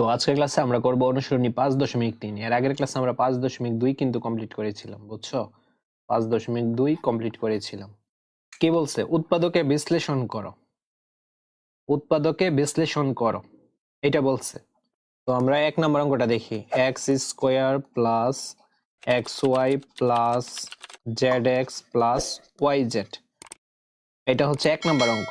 তো আজকের ক্লাসে আমরা করব অনুসরণী পাঁচ দশমিক তিন। এর আগের ক্লাসে আমরা পাঁচ দশমিক দুই কিন্তু কমপ্লিট করেছিলাম, বুঝছ? পাঁচ দশমিক দুই কমপ্লিট করেছিলাম। কি বলছে? উৎপাদকে বিশ্লেষণ করো। উৎপাদকে বিশ্লেষণ করো। এটা বলছে। তো আমরা এক নম্বর অঙ্কটা দেখি। X square plus X Y plus Z X plus Y Z এটা হচ্ছে এক নম্বর অঙ্ক।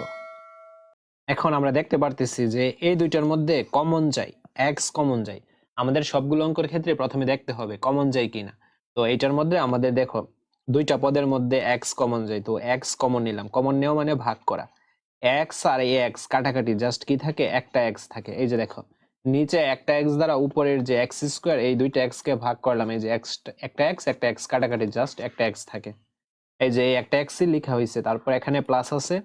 এখন আমরা দেখতে পারতেছি যে এই দুইটার মধ্যে কমন যাই। এক্স কমন যাই আমাদের সবগুলো অঙ্কের ক্ষেত্রে প্রথমে দেখতে হবে কমন যায় কিনা। তো এইটার মধ্যে আমাদের দেখো, দুইটা পদের মধ্যে এক্স কমন যায়, তো এক্স কমন নিলাম। কমন নেওয়া মানে ভাগ করা। এক্স আর এ এক্স কাটাকাটি জাস্ট কি থাকে? একটা এক্স থাকে। এই যে দেখো, নিচে একটা এক্স দ্বারা উপরের যে এক্স স্কোয়ার এই দুইটা এক্স কে ভাগ করলাম। এই যে এক্স একটা এক্স একটা এক্স কাটাকাটি জাস্ট একটা এক্স থাকে। এই যে এই একটা এক্সই লেখা হয়েছে। তারপর এখানে প্লাস আছে।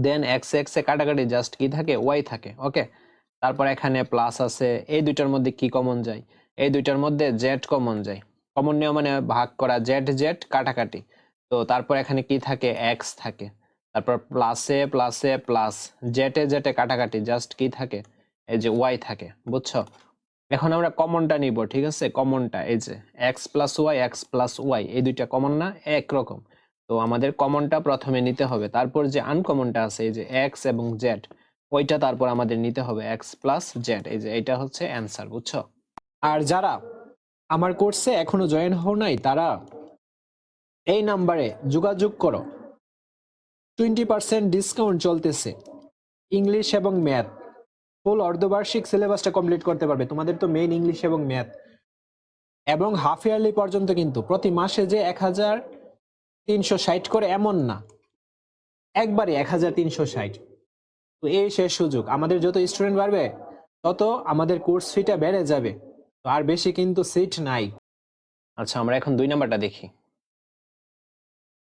দেন এক্স এক্স কাটাকাটি জাস্ট কি থাকে? ওয়াই থাকে। ওকে তারপর এখানে প্লাস আছে, এই দুইটার মধ্যে কি কমন যায়? এই দুইটার মধ্যে জেড কমন যায়। কমন নিয়ম মানে ভাগ করা জেড জেড কাটাকাটি। তো তারপর এখানে কি থাকে? এক্স থাকে। তারপর প্লাসে প্লাসে প্লাস জেটে জেটে কাটাকাটি জাস্ট কি থাকে? এই যে ওয়াই থাকে, বুঝছ? এখন আমরা কমনটা নিব, ঠিক আছে? কমনটা এই যে X plus Y X plus Y এই দুইটা কমন না? একরকম তো আমাদের কমনটা প্রথমে নিতে হবে। তারপর যে আনকমনটা আছে, এই যে এক্স এবং জেড ওইটা তারপর আমাদের নিতে হবে এক্স প্লাস জেড এই যে এটা হচ্ছে অ্যান্সার বুঝছ? আর যারা আমার কোর্সে এখনও জয়েন হও নাই, তারা এই নাম্বারে যোগাযোগ করো। টোয়েন্টি পার্সেন্ট ডিসকাউন্ট চলতেছে। ইংলিশ এবং ম্যাথ ফুল অর্ধবার্ষিক সিলেবাসটা কমপ্লিট করতে পারবে। তোমাদের তো মেইন ইংলিশ এবং ম্যাথ এবং হাফ ইয়ারলি পর্যন্ত কিন্তু প্রতি মাসে যে এক হাজার তিনশো ষাট করে এমন না। একবারে এক হাজার তিনশো ষাট। এই শেষ সুযোগ। আমাদের যত স্টুডেন্ট বাড়বে, তত আমাদের কোর্স ফিটা বেড়ে যাবে। তো আর বেশি কিন্তু সিট নাই। আচ্ছা আমরা এখন দুই নাম্বারটা দেখি।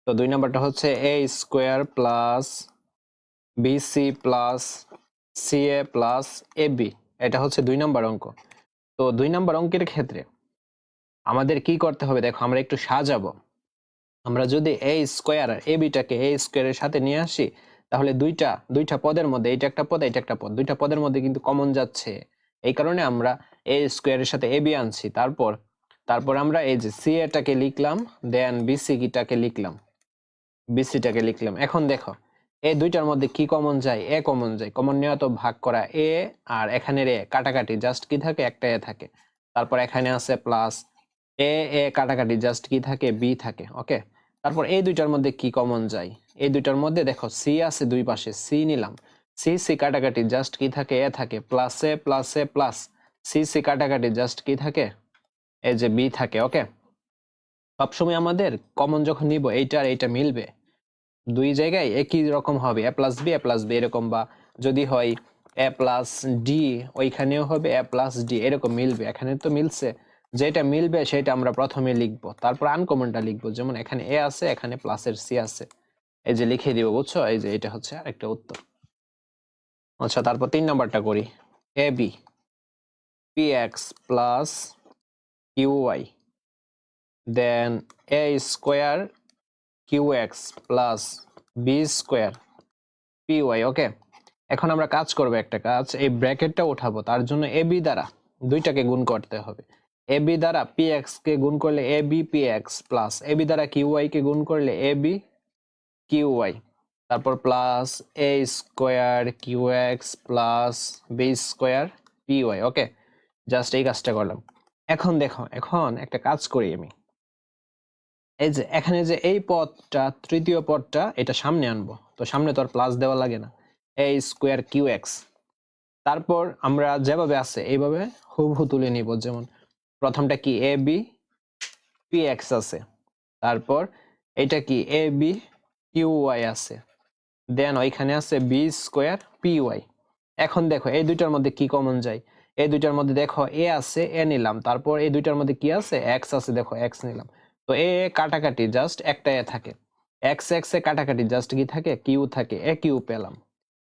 তো দুই নাম্বারটা হচ্ছে A square plus BC plus C A plus A B এটা হচ্ছে দুই নাম্বার অঙ্ক। তো দুই নাম্বার অঙ্কের ক্ষেত্রে আমাদের কি করতে হবে? দেখো, আমরা একটু সাজাবো। আমরা যদি এ স্কোয়ার এ বিটাকে এ স্কোয়ারের সাথে নিয়ে আসি তাহলে দুইটা দুইটা পদের মধ্যে, এইটা একটা পদ এটা একটা পদ, দুইটা পদের মধ্যে কিন্তু কমন যাচ্ছে। এই কারণে আমরা এ স্কোয়ারের সাথে এ বি আনছি। তারপর তারপর আমরা এই যে সি এটাকে লিখলাম দেন বিসি কিটাকে লিখলাম। বিসিটাকে লিখলাম। এখন দেখো এই দুইটার মধ্যে কি কমন যায়? এ কমন যায়। কমন নেওয়া তো ভাগ করা এ আর এখানের এ, কাটাকাটি জাস্ট কি থাকে? একটা এ থাকে। তারপর এখানে আছে প্লাস এ এ কাটাকাটি জাস্ট কি থাকে? বি থাকে। ওকে তারপর এই দুইটার মধ্যে কি কমন যায়? এই দুইটার মধ্যে দেখো সি আছে দুই পাশে সি নিলাম। সি সি কাটাকাটি জাস্ট কি থাকে? এ থাকে প্লাসে প্লাসে প্লাস সি সি কাটাকাটি জাস্ট কি থাকে? এই যে বি থাকে ওকে সবসময় আমাদের কমন যখন নিব, এইটা আর এইটা মিলবে। দুই জায়গায় একই রকম হবে A plus B A plus B এরকম বা যদি হয় এ প্লাস ডি ওইখানেও হবে এ প্লাস ডি এরকম মিলবে। এখানে তো মিলছে। যেটা মিলবে সেটা আমরা প্রথমে লিখব। তারপর আনকমনটা লিখব। যেমন এখানে এ আছে, এখানে প্লাসের সি আছে। এই যে লিখে দিব, বুঝছ? এই যে এটা হচ্ছে আরেকটা উত্তর। আচ্ছা তারপর তিন নাম্বারটা করি। A B P X plus Q Y then A square Q X plus B square P Y okay এখন আমরা কাজ করব একটা কাজ, এই ব্র্যাকেটটা উঠাবো। তার জন্য এ বি দ্বারা দুইটাকে গুণ করতে হবে। এ বি দ্বারা পি এক্স কে গুণ করলে A B P X plus A B দ্বারা কিউ ওয়াই কে গুণ করলে এ বি কিউ ওয়াই তারপর plus A square Q X plus B square P Y okay just এই কাজটা করলাম। এখন দেখো, এখন একটা কাজ করি আমি। এই যে, এখানে যে এই পদটা, তৃতীয় পদটা, এটা সামনে আনব। তো সামনে তো আর প্লাস দেওয়া লাগে না। এ স্কোয়ার কিউ এক্স তারপর আমরা যেভাবে আছে, এইভাবে হুবহু তুলে নিব যেমন। প্রথমটা কি? এ বি পি এক্স আছে। তারপর এটা কি? এ বি কিউ ওয়াই আছে। দেন ওইখানে আছে বি স্কোয়ার পি ওয়াই এখন দেখো, এই দুইটার মধ্যে কি কমন যায়? এই দুইটার মধ্যে দেখো এ আছে এ নিলাম। তারপর এই দুইটার মধ্যে কি আছে? এক্স আছে, দেখো এক্স নিলাম। তো এ কাটাকাটি জাস্ট একটা এ থাকে। এক্স এক্স এ কাটাকাটি জাস্ট কি থাকে? কিউ থাকে। এ কিউ পেলাম।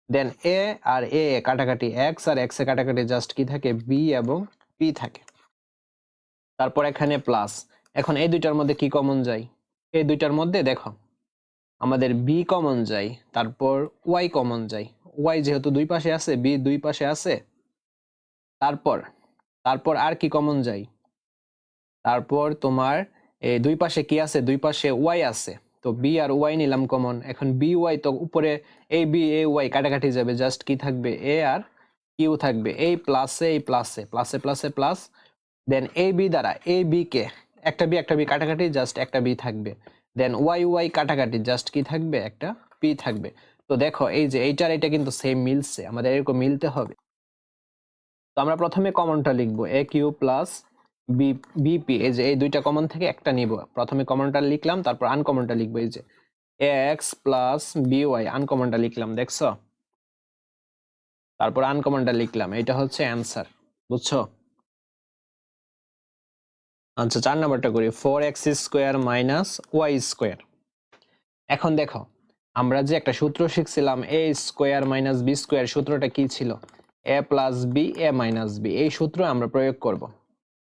দেন এ আর এ কাটাকাটি এক্স আর এক্স এ কাটাকাটি জাস্ট কি থাকে? বি এবং পি থাকে। তারপর এখানে প্লাস এখন এই দুইটার মধ্যে কি কমন যায়? এই দুইটার মধ্যে দেখো, আমাদের বি কমন যায়, তারপর ওয়াই কমন যায়। ওয়াই যেহেতু দুই পাশে আছে বি দুই পাশে আছে, তারপর তারপর আর কি কমন যাই তারপর তোমার এই দুই পাশে কি আছে? দুই পাশে ওয়াই আছে। তো বি আর ওয়াই নিলাম কমন এখন বি ওয়াই তো উপরে এই বি এ ওয়াই কাটাকাটি যাবে। জাস্ট কি থাকবে? এ আর কিউ থাকবে। এই প্লাসে এই প্লাসে প্লাসে প্লাসে প্লাস দেন এ বি দ্বারা এ বি কে একটা বি একটা বি কাটাকাটি জাস্ট একটা বি থাকবে। দেন ওয়াই ওয়াই কাটাকাটি জাস্ট কি থাকবে? একটা পি থাকবে। তো দেখো, এই যে এইটার এটা কিন্তু সেম মিলছে, আমাদের এরকম মিলতে হবে। তো আমরা প্রথমে কমনটা লিখব A Q plus B BP এই যে এই দুইটা কমন থেকে একটা নিব। প্রথমে কমনটা লিখলাম, তারপর আনকমনটা লিখব, এই যে এক্স প্লাস বিওয়াই আনকমনটা লিখলাম, দেখছ? তারপর আনকমনটা লিখলাম এটা হচ্ছে অ্যান্সার বুঝছ? আচ্ছা চার নাম্বারটা করি। Four X square minus Y square এখন দেখো, আমরা যে একটা সূত্র শিখছিলাম A square minus B square সূত্রটা কি ছিল? A plus B A minus B এই সূত্র আমরা প্রয়োগ করব।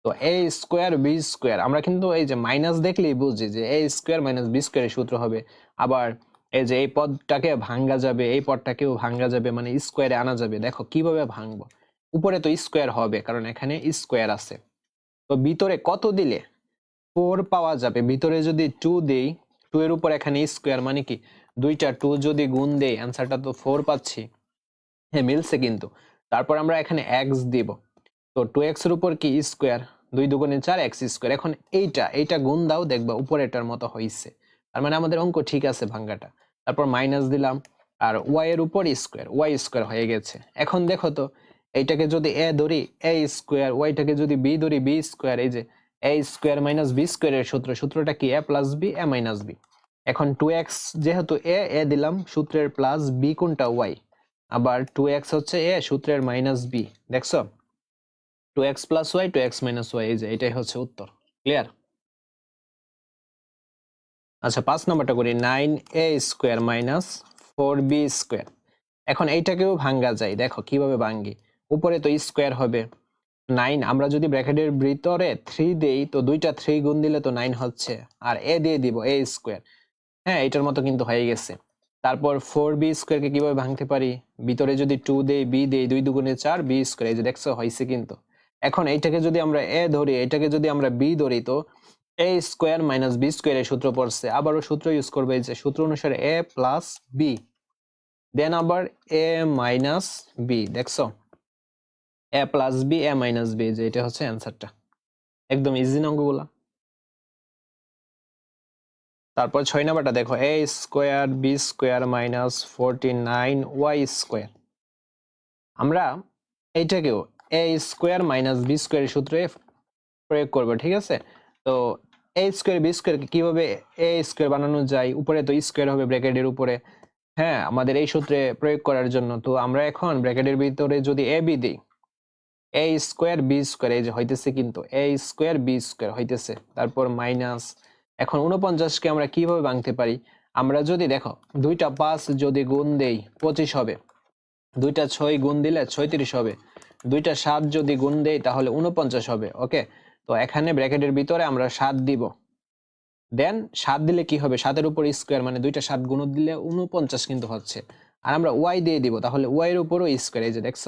তো এ স্কোয়ার বি স্কোয়ার আমরা কিন্তু এই যে মাইনাস দেখলেই বুঝি যে এ স্কোয়ার মাইনাস বি স্কোয়ারের সূত্র হবে। আবার এই যে এই পদটাকে ভাঙ্গা যাবে, এই পদটাকেও ভাঙ্গা যাবে মানে স্কোয়ারে আনা যাবে। দেখো, কীভাবে ভাঙবো? উপরে তো স্কোয়ার হবে, কারণ এখানে স্কোয়ার আছে। তো ভিতরে কত দিলে? ফোর পাওয়া যাবে। ভিতরে যদি টু দেই টু এর উপর এখানে স্কোয়ার মানে কি? দুইটা টু যদি গুণ দেই অ্যান্সারটা তো ফোর পাচ্ছি। হ্যাঁ মিলছে কিন্তু। তারপর আমরা এখানে এক্স দিব। তো টু এক্সের উপর কি? স্কোয়ার দুই দুগুণে চার এক্স স্কোয়ার এখন এইটা এইটা গুণ দাও, দেখবা উপরেটার মতো হয়েছে তার মানে আমাদের অঙ্ক ঠিক আছে ভাঙ্গাটা। তারপর মাইনাস দিলাম। আর ওয়াই এর উপর স্কোয়ার ওয়াই স্কোয়ার হয়ে গেছে। এখন দেখো তো এইটাকে যদি এ ধরি, এ স্কোয়ার ওয়াইটাকে যদি বি ধরি, বি স্কোয়ার, এই যে এ স্কোয়ার মাইনাস বি স্কোয়ারের সূত্র, সূত্রটা কি? A plus B, A minus B. এখন টু এক্স যেহেতু এ এ দিলাম, সূত্রের প্লাস বি কোনটা? ওয়াই। আবার টু এক্স হচ্ছে এ, সূত্রের মাইনাস বি। দেখছ? Two X plus Y two X minus Y, এই যে এটাই হচ্ছে উত্তর। ক্লিয়ার আচ্ছা পাঁচ নম্বরটা করি। Nine A square minus four B square এখন এইটাকেও ভাঙ্গা যায়। দেখো, কীভাবে ভাঙ্গি? উপরে তো স্কোয়ার হবে। নাইন আমরা যদি ব্র্যাকেটের ভিতরে থ্রি দেই, তো দুইটা থ্রি গুণ দিলে তো নাইন হচ্ছে। আর এ দিয়ে দিব এ স্কোয়ার হ্যাঁ এটার মতো কিন্তু হয়ে গেছে। তারপর ফোর বি স্কোয়ারকে কীভাবে ভাঙতে পারি? ভিতরে যদি টু দেই বি দেই, দুই দুগুণে চার বি স্কোয়ার এই যে দেখছ, হয়েছে কিন্তু। এখন এইটাকে যদি আমরা এ ধরি, এটাকে যদি আমরা বি ধরি, তো এ স্কোয়ার মাইনাস বি স্কোয়ারের সূত্র পড়ছে। আবারও সূত্র ইউজ করবে এই যে, সূত্র অনুসারে এ প্লাস বি দেন আবার এ মাইনাস বি দেখছ? A plus B A minus B যে এটা হচ্ছে অ্যান্সারটা একদম ইজি অঙ্কগুলা? তারপর ছয় নাম্বারটা দেখো A square B square minus forty nine Y square আমরা এইটাকেও এ স্কোয়ার মাইনাস বি স্কোয়ারের সূত্রে প্রয়োগ করব, ঠিক আছে? তো এ স্কোয়ার বি স্কোয়ারকে কীভাবে এ স্কোয়ার বানানো যায়? উপরে তো স্কোয়ার হবে ব্র্যাকেটের উপরে। হ্যাঁ আমাদের এই সূত্রে প্রয়োগ করার জন্য। তো আমরা এখন ব্র্যাকেটের ভিতরে যদি এ বি দিই এ স্কোয়ার বি স্কোয়ার এই যে হইতেছে কিন্তু এ স্কোয়ার বি স্কোয়ার হইতেছে। তারপর মাইনাস এখন উনপঞ্চাশকে আমরা কীভাবে ভাঙতে পারি? আমরা যদি দেখো, দুইটা পাঁচ যদি গুণ দেই, পঁচিশ হবে। দুইটা ছয় গুণ দিলে ছয়ত্রিশ হবে। দুইটা সাত যদি গুণ দেই, তাহলে উনপঞ্চাশ হবে ওকে তো এখানে ব্র্যাকেটের ভিতরে আমরা সাত দিব। দেন সাত দিলে কি হবে? সাতের উপর স্কোয়ার মানে দুইটা সাত গুণ দিলে উনপঞ্চাশ কিন্তু হচ্ছে। আর আমরা ওয়াই দিয়ে দিব, তাহলে ওয়াই এর উপরও স্কোয়ার এই যে দেখছ?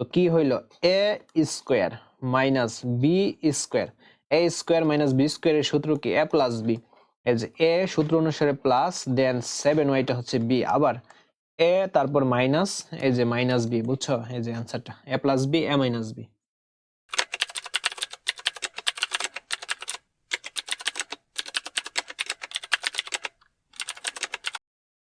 তো কি হইল? A square minus B square A square minus B স্কোয়ারের সূত্র কি? এ প্লাস বি এই যে এ সূত্র অনুসারে প্লাস দেন সেভেন ওয়াইটা হচ্ছে বি আবার এ তারপর মাইনাস এই যে মাইনাস বি বুঝছ? এই যে অ্যান্সারটা A plus B A minus B